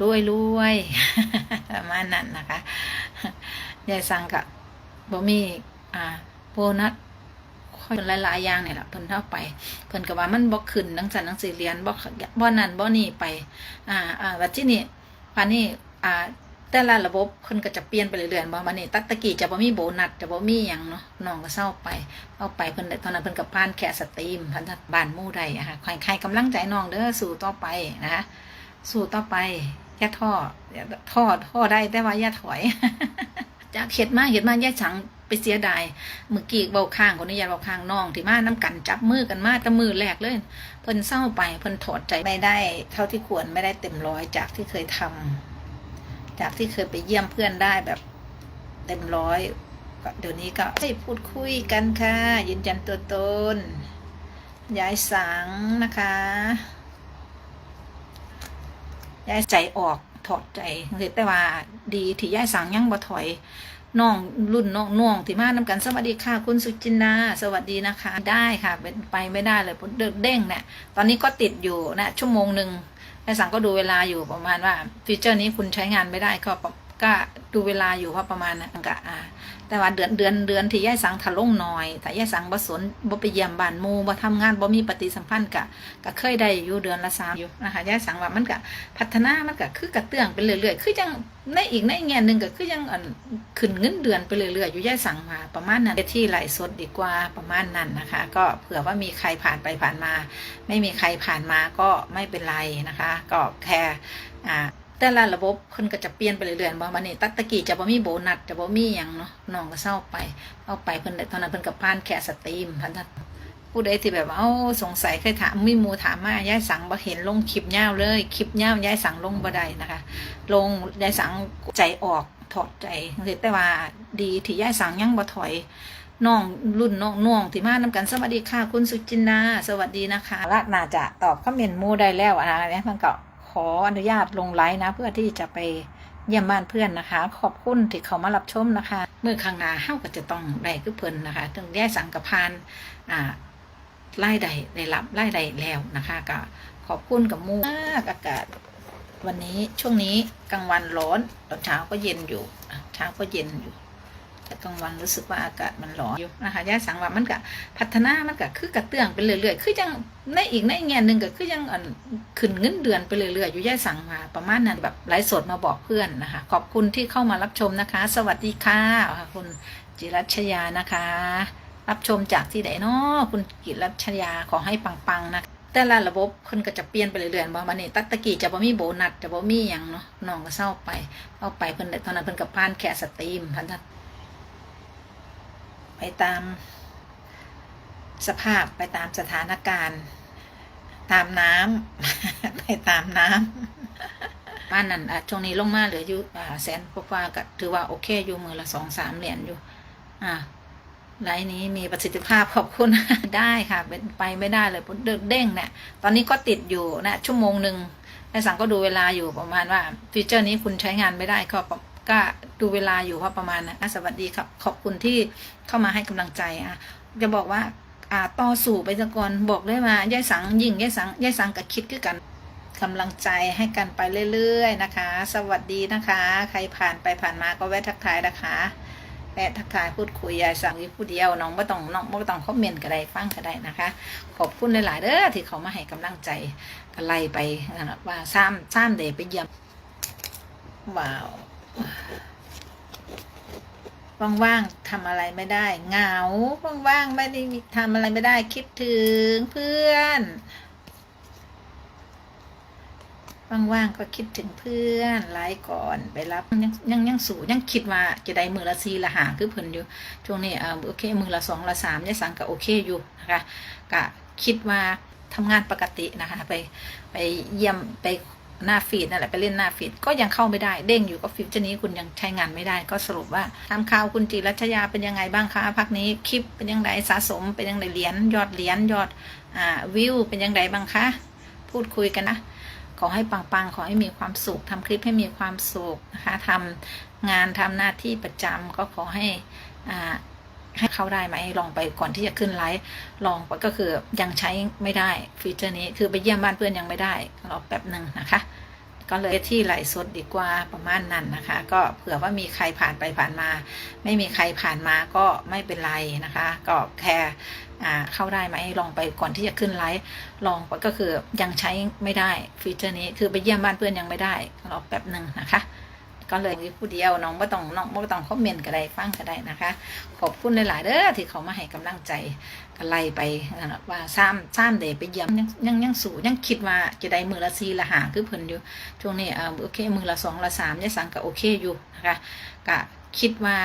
รวยรวยประมาณนั้นนะคะยายสังกับบ่มีอ่าโบนัสค่อยหลายๆอย่างเนี่ยแหละเพิ่นเท่าไปเพิ่นก็ว่ามันบ่ขึ้นนังสันนังสืเรียนบ่บ่นั่นบ่นี่ไป อ่าอ่าวัดที่นี่ปานนี้อ่าแต่ละระบบเพิ่นก็จะเปลี่ยนไปเรื่อยๆบ่บัดนี้ตักตะกี้จะบ่มีโบนัสจะบ่มีหยังเนาะน้องก็เศร้าไปเอาไปเพิ่นตอนนั้นเพิ่นก็ผ่านแค่สตรีมพันธบ้านมู่ใดอะค่ะใครกำลังใจน้องเด้อสู้ต่อไปนะคะ สู้ต่อไปอย่าท้ออย่าท้อท้อได้แต่ว่าอย่าถอย จากเฮ็ดมาเฮ็ดมาอย่ฉังไปเสียดายเมื่อกี้เบาข้างคนนี้ยาเบาข้างน้องที่มาน้กันจับมือกันมาแต่มือแรกเลยเพิ่นเศร้าไปเพิ่นถอดใจไม่ได้ เท่าที่ควรไม่ได้เต็มร้อยจากที่เคยทำจากที่เคยไปเยี่ยมเพื่อนได้แบบ เต็มร้อยก็เดี๋ยวนี้ก็ได้พูดคุยกันค่ะยืนยันตัวตนย้ายสังนะคะ ย้ายใจออกถอดใจเลยแต่ว่าดีที่ย้ายสั่งยังบ่ถอยน้องรุ่นน้องน่วงที่มานํกันสวัสดีค่ะ คุณสุจินดาสวัสดีนะคะ ได้ค่ะเป็นไปไม่ได้เลยผมเด้งเนี่ยตอนนี้ก็ติดอยู่นะชั่วโมงหนึ่งไอ้สังก็ดูเวลาอยู่ประมาณว่าฟีเจอร์นี้คุณใช้งานไม่ได้ก็ก็ ดูเวลาอยู่ว่าประมาณนั้นก็อ่าแต่ว่าเดือนเดือนเดือนที่ย่ายสังถล่งหน่อยแต่ย่ายสังบ่สนบ่ไปเยี่ยมบ้านหมู่บ่ทำงานบ่มีปฏิสัมพันธ์กะก็เคยได้อยู่เดือนละสามอยู่นะคะย่ายสังว่ามันก็พัฒนามันก็คือกระเตื้องไปเรื่อยๆคือจังในอีกในแง่หนึ่งก็คือยังอันขึ้นเงินเดือนไปเรื่อยๆอยู่ย่ายสังมาประมาณนั้นที่ไหลสดดีกว่าประมาณนั้นนะคะ ก็เผื่อว่ามีใครผ่านไปผ่านมา ไม่มีใครผ่านมาก็ไม่เป็นไรนะคะ ก็แค่อ่า แต่ละระบบเพิ่นก็จะเปลี่ยนไปเรื่อยๆบ่บัดนี้ตักตะกี้จะบ่มีโบนัสจะบ่มีหยังเนาะน้องก็เศร้าไป เอาไปเพิ่นได้ตอนนั้นเพิ่นก็ผ่านแค่สตรีมพันธะผู้ใดที่แบบว่าเอ้าสงสัยเคยถามมีมูถามมายายสังบ่เห็นลงคลิปยาวเลยคลิปยาวยายสังลงบ่ได้นะคะ ลงยายสังใจออกถอดใจเลยแต่ว่าดีที่ยายสังยังบ่ถอยน้องรุ่นน้องน้องที่มานํกันสวัสดีค่ะ คุณสุจินดาสวัสดีนะคะละน่าจะตอบคอมเมนต์มูได้แล้วอะนะเนี่ยมันก็ ขออนุญาตลงไลน์นะ เพื่อที่จะไปเยี่ยมบ้านเพื่อนนะคะ ขอบคุณที่เขามารับชมนะคะ เมื่อข้างหน้าเฮาก็จะต้องได้คือเพิ่นนะคะถึงแย่สังกพานอ่าไล่ใดได้รับไล่ใดแล้วนะคะก็ขอบคุณกับมู่มากอากาศ วันนี้ช่วงนี้กลางวันร้อนตอนเช้าก็เย็นอยู่เช้าก็เย็นอยู่ กลางวันรู้สึกว่าอากาศมันร้อนอยู่นะคะย่าสังว่ามันก็พัฒนามันก็คือกระเตื้องไปเรื่อยๆ คือยังในอีกในแง่หนึ่งก็คือยังขึ้นเงินเดือนไปเรื่อยๆอยู่ย่าสังมาประมาณนั้นแบบไลฟ์สดมาบอกเพื่อนนะคะ ขอบคุณที่เข้ามารับชมนะคะ สวัสดีค่ะคุณจิรัชยานะคะ รับชมจากที่ไหนเนาะคุณจิรัชยาขอให้ปังๆนะคะแต่ละระบบเพิ่นก็จะเปลี่ยนไปเรื่อยๆบ่บัดนี้ตักตะกี้จะบ่มีโบนัสจะบ่มีหยังเนาะน้องก็เศร้าไปเอาไปเพิ่นได้ตอนนั้นเพิ่นก็ผ่านแค่สตรีมพันธ ไปตามสภาพไปตามสถานการณ์ ตามน้ำไปตามน้ำบ้านนั้นอะช่วงนี้ลงมาเหลืออยู่แสนกว่าก็ถือว่าโอเคอยู่มือละสองสามเหรียญอยู่ อะไลน์นี้มีประสิทธิภาพขอบคุณได้ค่ะเป็นไปไม่ได้เลยเดินเด้งเนี่ยตอนนี้ก็ติดอยู่นะชั่วโมงหนึ่งไอ้สังก็ดูเวลาอยู่ประมาณว่าฟีเจอร์นี้คุณใช้งานไม่ได้ก็ ก็ดูเวลาอยู่ว่าประมาณนะะสวัสดีครับ ขอบคุณที่เข้ามาให้กำลังใจอะจะบอกว่าอ่าต่อสู่ไปซะก่อนบอกได้ว่ายายสังยิ่งยายสังยายสังกับคิดคือกันกำลังใจให้กันไปเรื่อยๆนะคะ สวัสดีนะคะ ใครผ่านไปผ่านมาก็แวะทักทายนะคะแวะทักทายพูดคุยยายสังอยู่ผู้เดียวน้องไม่ต้องน้องไม่ต้องคอมเมนต์ก็ได้ฟังก็ได้นะคะ ขอบคุณหลายๆเด้อที่เขามาให้กำลังใจก็ไล่ไปนะว่าซ้ำซ้ำเดยไปเยี่ยมว้าว ว่างๆทำอะไรไม่ได้เหงาว่างๆไม่ได้ทำอะไรไม่ได้ คิดถึงเพื่อนว่างๆก็คิดถึงเพื่อนไลฟ์ก่อนไปรับยังยังยังสูยังคิดว่าจะได้มือละซีละหาคือเพิ่นอยู่ช่วงนี้เออโอเคมือละสองละสามยายสังก็โอเคอยู่นะคะก็คิดว่าทำงานปกตินะคะ ไปไปเยี่ยมไป หน้าฟีดนั่นแหละไปเล่นหน้าฟีดก็ยังเข้าไม่ได้เด้งอยู่ก็ฟีเจอร์นี้คุณยังใช้งานไม่ได้ ก็สรุปว่าทำข่าวคุณจิรัชยาเป็นยังไงบ้างคะพักนี้คลิปเป็นยังไงสะสมเป็นยังไงเหรียญยอดเหรียญยอดอ่าวิวเป็นยังไงบ้างคะพูดคุยกันนะขอให้ปังๆ ขอให้มีความสุขทำคลิปให้มีความสุขนะคะทำงานทำหน้าที่ประจำก็ขอให้อ่า เข้าได้ไหมลองไปก่อนที่จะขึ้นไลฟ์ลองก็คือยังใช้ไม่ได้ฟีเจอร์นี้คือไปเยี่ยมบ้านเพื่อนยังไม่ได้รอแป๊บหนึ่งนะคะ ก็เลยที่ไหลสดดีกว่าประมาณนั้นนะคะ ก็เผื่อว่ามีใครผ่านไปผ่านมา ไม่มีใครผ่านมาก็ไม่เป็นไรนะคะ ก็แค่เข้าได้ไหมลองไปก่อนที่จะขึ้นไลฟ์ลองก็คือยังใช้ไม่ได้ฟีเจอร์นี้คือไปเยี่ยมบ้านเพื่อนยังไม่ได้รอแป๊บหนึ่งนะคะ ก็เลยผู้เดียวน้องไม่ต้องน้องไม่ต้องคอมเมนต์ก็ได้ฟังก็ได้นะคะ ขอบคุณหลาย ๆเด้อที่เขามาให้กำลังใจกันไล่ไปว่าซ้ำซ้ำเดไปเยี่ยมยังยังยังสู่ยังคิดว่าจะได้มือละสีละหาคือเพิ่นอยู่ช่วงนี้อ่าโอเคมือละสองละสามยายสังก็โอเคอยู่นะคะก็คิดว่า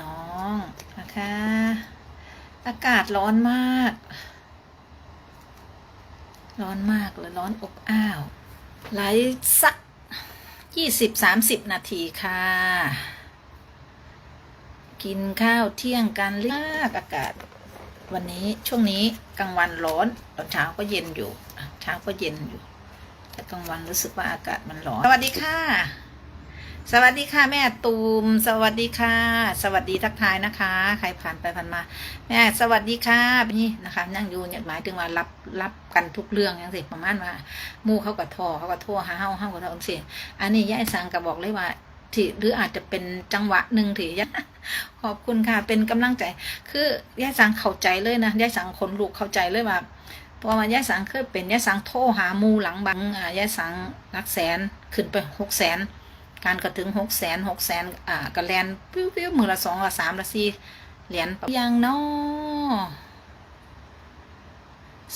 น้องนะคะอากาศร้อนมาก ร้อนมากเลยร้อนอบอ้าวไหลสัก ยี่สิบสามสิบนาทีค่ะ กินข้าวเที่ยงกันเรียกอากาศ วันนี้ช่วงนี้กลางวันร้อนตอนเช้าก็เย็นอยู่เช้าก็เย็นอยู่ แต่กลางวันรู้สึกว่าอากาศมันร้อน สวัสดีค่ะ สวัสดีค่ะแม่ตูม สวัสดีค่ะ สวัสดีทักทายนะคะ ใครผ่านไปผ่านมา แม่สวัสดีค่ะนี่นะคะ นั่งอยู่เนี่ยหมายถึงว่ารับรับกันทุกเรื่องอย่างสิประมาณว่ามู่เขากับทอเขากับทั่วหาเฮาเฮากับทอเสิอันนี้ยายสังกับบอกเลยว่าที่หรืออาจจะเป็นจังหวะหนึ่งที่ย่าขอบคุณค่ะ เป็นกำลังใจ คือยายสังเข้าใจเลยนะยายสังคนลูกเข้าใจเลยว่าเพราะว่ายายสังเคยเป็นยายสังโทรหามูหลังบังอ่ายายสังรักแสนขึ้นไปหกแสน การก็ถึงหกแสนหกแสนอ่ากระแลนปิ้วปิ้วมือละสองละสามละสี่เหรียญยังเนาะ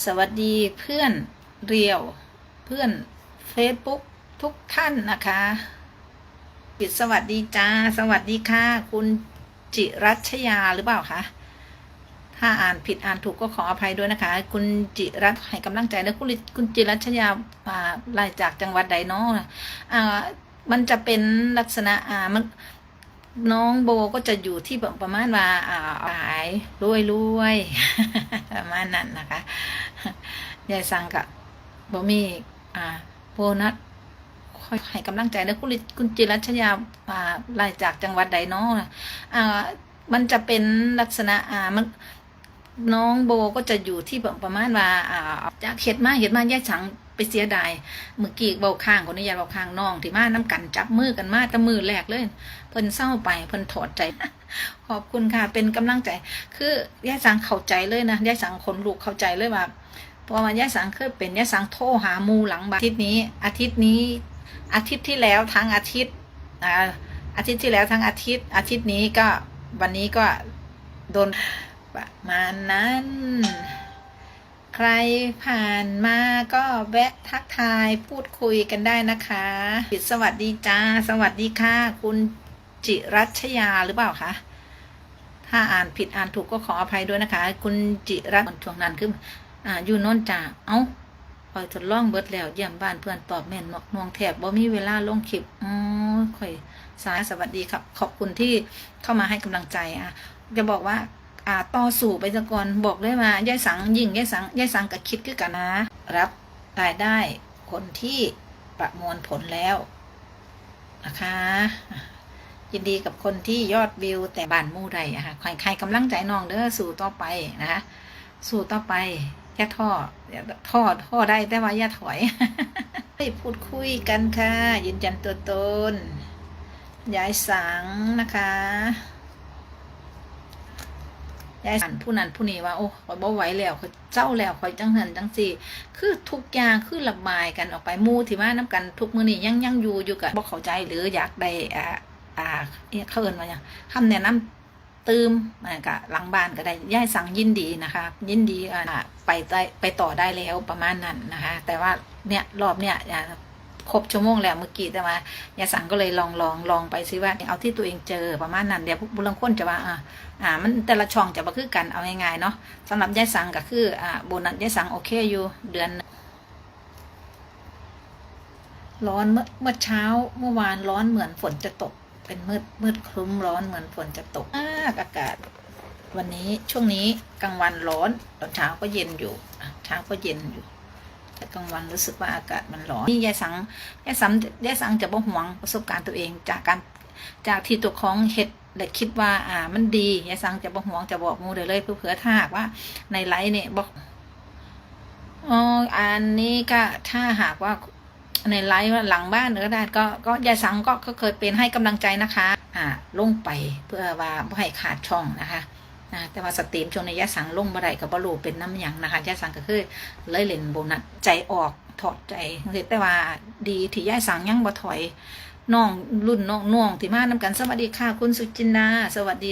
สวัสดีเพื่อนเรียว เพื่อนเฟซบุ๊กทุกท่านนะคะปิดสวัสดีจ้า สวัสดีค่ะ คุณจิรัชยาหรือเปล่าคะถ้าอ่านผิดอ่านถูกก็ขออภัยด้วยนะคะ คุณจิรัตให้กำลังใจนะคุณคุณจิรัชยาอ่าลายจากจังหวัดใดเนาะอ่า มันจะเป็นลักษณะอ่ามันน้องโบก็จะอยู่ที่แบบประมาณว่าอ่าขายรวยรวยประมาณนั้นนะคะยายสังกับบมีอ่าโบนัสค่อยให้กำลังใจนะคุณคุณจิรัชยาอ่าลายจากจังหวัดใดเนาะอ่ามันจะเป็นลักษณะอ่ามันน้องโบก็จะอยู่ที่แบบประมาณว่าอ่าจากเห็ดมาเห็ดมาแยกฉัง ไปเสียดายเมื่อกี้เบาข้างคนนี้ยาเบาข้างน้องที่มาน้ำกันจับมือกันมาแตะมือแรกเลย เพิ่นเศร้าไปเพิ่นถอดใจ ขอบคุณค่ะ เป็นกำลังใจ คือยายสังเข้าใจเลยนะยายสังคนลูกเข้าใจเลยว่าเพราะว่ายายสังเคยเป็นยายสังโทรหามูหลังบ้านอาทิตย์นี้ อาทิตย์นี้ อาทิตย์ที่แล้วทั้งอาทิตย์อ่าอาทิตย์ที่แล้วทั้งอาทิตย์ อาทิตย์นี้ก็วันนี้ก็โดนประมาณนั้น รผ่านมาก็แวะทักทายพูดคุยกันได้นะคะสวัสดีจ้า สวัสดีค่ะ คุณจิรัชยาหรือเปล่าคะถ้าอ่านผิดอ่านถูกก็ขออภัยด้วยนะคะ คุณจิรัตช่วงนั้นคืออ่าอยู่นนจ่าเอ้าปล่อยทดลองเบิดแล้วเยี่ยมบ้านเพื่อนตอบแม่นนอกนวงแถบบ่มีเวลาลงคลิปอ๋อคอยสายสวัสดีครับ ขอบคุณที่เข้ามาให้กำลังใจอะจะบอกว่า อ่าต่อสู่ไปซะก่อนบอกเลยว่ายายสังยิ่งยายสังยายสังก็คิดคือกันนะ รับรายได้คนที่ประมวลผลแล้วนะคะยินดีกับคนที่ยอดวิวแต่บ้านมู่ใดอะค่ะใครกำลังใจน้องเด้อสู่ต่อไปนะคะสู่ต่อไปอย่าท้ออย่าท้อท้อได้แต่ว่าอย่าถอยไปพูดคุยกันค่ะยืนยันตัวตนยายสังนะคะ ยายสันผู้นั้นผู้นี้ว่าโอ้ขอยบ่ไหวแล้วขอยเจ้าแล้วขอยจังหันจังสี่ คือทุกอย่างคือระบายกันออกไปมู่ที่มาน้กันทุกมือนี้ยังยังอยู่อยู่กับบ่เข้าใจหรืออยากได้อ่าอ่าเอี่ยเขาเอิ้นว่าหยังคำแนะนำตืมอ่าก็หลังบ้านก็ได้ยายสั่งยินดีนะคะ ยินดีอ่าไปได้ไปต่อได้แล้วประมาณนั้นนะคะ แต่ว่าเนี่ยรอบเนี่ยอ่า ครบชั่วโมงแล้วเมื่อกี้แต่ว่ายายสังก็เลยลองลองลองไปซิว่าเอาที่ตัวเองเจอประมาณนั้นเดี๋ยวบุรังคนจะว่าอ่าอ่ามันแต่ละช่องจะบ่คือกันเอาง่ายๆเนาะสำหรับยายสังก็คืออ่าโบนัสยายสังโอเคอยู่เดือนร้อนเมื่อเมื่อเช้าเมื่อวานร้อนเหมือนฝนจะตก เป็นมืดมืดครึ้มร้อนเหมือนฝนจะตกมากอากาศ วันนี้ช่วงนี้กลางวันร้อนตอนเช้าก็เย็นอยู่เช้าก็เย็นอยู่ แต่กลางวันรู้สึกว่าอากาศมันร้อนนี่ยายสังยายสังยายสังจะบ่ห่วงประสบการณ์ตัวเองจากการจากที่ตัวของเห็ดและคิดว่าอ่ามันดียายสังจะบอกห่วงจะบอกมูเดี๋ยวเลยเพื่อเผื่อถ้าหากว่าในไลฟ์เนี่ยบอกอ๋ออันนี้ก็ถ้าหากว่าในไลฟ์หลังบ้านก็ได้ก็ก็ยายสังก็เคยเป็นให้กำลังใจนะคะ อ่าลงไปเพื่อว่าบ่ให้ขาดช่องนะคะ นะแต่ว่าสตรีมช่วงในยะสังลงบ่ได้กับบรูเป็นน้ำหยังนะคะยะสังก็คือเลยเล่นโบนัสใจออกถอดใจแต่ว่าดีที่ยะสังยังบ่ถอยน้องรุ่นน้องน้องที่มานํกันสวัสดีค่ะคุณสุจินดาสวัสดี